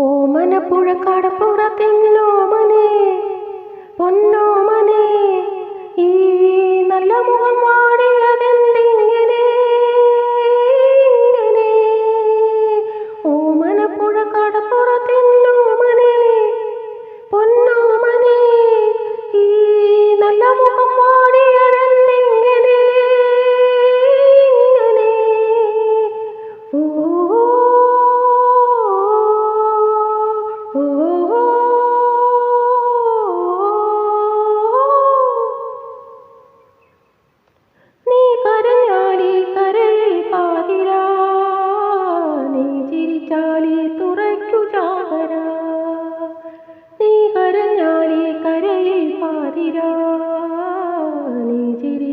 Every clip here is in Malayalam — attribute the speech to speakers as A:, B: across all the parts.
A: ഓമനപ്പുഴ കടപ്പുറത്തെന്നോമനെ പൊന്നോമനെ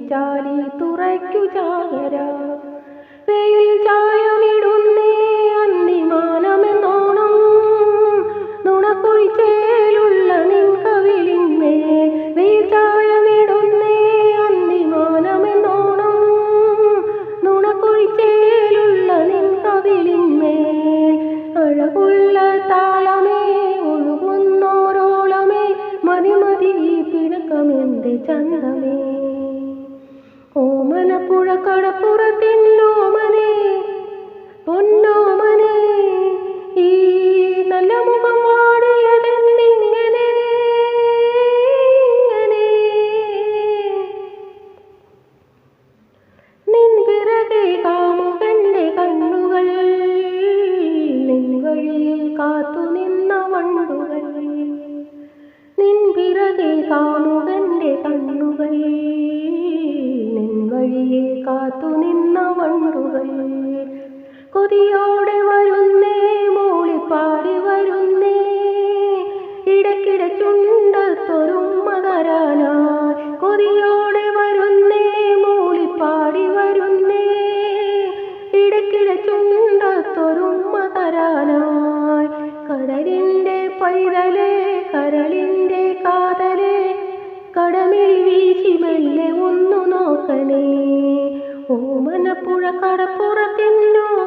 A: ചിരിച്ചാലി തുറയ്ക്കു ചാകര. വെയിൽ ചായമിടുന്നേ അന്തിമാനമെന്നോണം നുണക്കുഴിച്ചേലുള്ള നിൻ കവിളിന്മേ വെയിൽ ചായമിടുന്നേ അന്തിമാനമെന്നോണം നുണക്കുഴിച്ചേലുള്ള നിൻ കവിളിന്മേ അഴകുള്ള താളമേ ഒഴുകുന്നോരോളമേ മതിമതി മതി പിണക്കമെന്റെ ചന്തമേ. ഓമനപ്പുഴ കടപ്പുറത്തിന്നോമനെ പൊന്നോമനെ ഈ നല്ല മുഖം വാടിയതെന്നിങ്ങനെ ഇങ്ങനെ? നിൻ പിറകെ കാമുകന്റെ കണ്ണുകൾ നിൻ വഴിയിൽ കാത്തു നിന്ന വണ്ടുകൾ നിൻ പിറകെ സ്തുതിയോടെ വരുന്നേ മൂളിപ്പാടി വരുന്നേ. ഇടക്കിടക്കുണ്ടത്തൊരുമ്മ മകരാന കൊതിയോടെ വരുന്നേ മൂളിപ്പാടി വരുന്നേ. ഇടക്കിടക്കുണ്ടത്തൊരുമ്മ മകരാന കടലിന്റെ പൈതലെ കരളിന്റെ കാതലെ. കടമിഴി വീശി മെല്ലെ ഒന്നു നോക്കണേ. ഓമനപ്പുഴ കടപ്പുറത്തിന്നോ